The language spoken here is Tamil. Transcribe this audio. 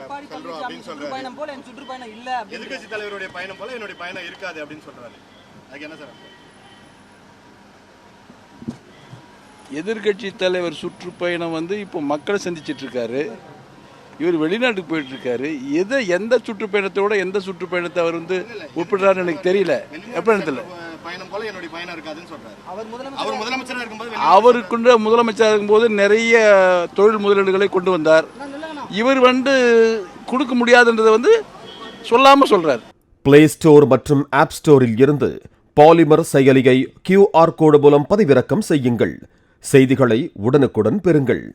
செல்றோம் அப்படின்னு சொல்றாரு. போல என் சுற்றுப்பயணம் இல்ல எதிர்க்கட்சி தலைவருடைய பயணம் போல என்னுடைய பயணம் இருக்காது அப்படின்னு சொல்றாரு. அதுக்கு என்ன சார் அர்த்தம்? எதிர்க்கட்சி தலைவர் சுற்றுப்பயணம் வந்து இப்போ மக்களை சந்திச்சிட்டு இருக்காரு. இவர் வெளிநாட்டுக்கு போயிட்டு இருக்காரு. எதை எந்த சுற்றுப்பயணத்தோட எந்த சுற்றுப்பயணத்தை அவர் வந்து ஒப்பிடுறாருன்னு எனக்கு தெரியல. எப்படின்னு அஹ் பயணம் போல என்னுடைய பயணம் இருக்காதுன்னு சொல்றாரு. அவர் முதலமைச்சர்? அவர் முதலமைச்சரா இருக்கும்போது வெளிநாட்டுக்கு அவருக்குன்ற முதலமைச்சராக இருக்கும்போது நிறைய தொழில் முதலீடுகளை கொண்டு வந்தார். இவர் வந்து கொடுக்க முடியாதுன்றதை வந்து சொல்லாமல் சொல்றார். பிளே ஸ்டோர் மற்றும் ஆப் ஸ்டோரில் இருந்து பாலிமர் செயலியை கியூஆர் கோடு மூலம் பதிவிறக்கம் செய்யுங்கள். செய்திகளை உடனுக்குடன் பெறுங்கள்.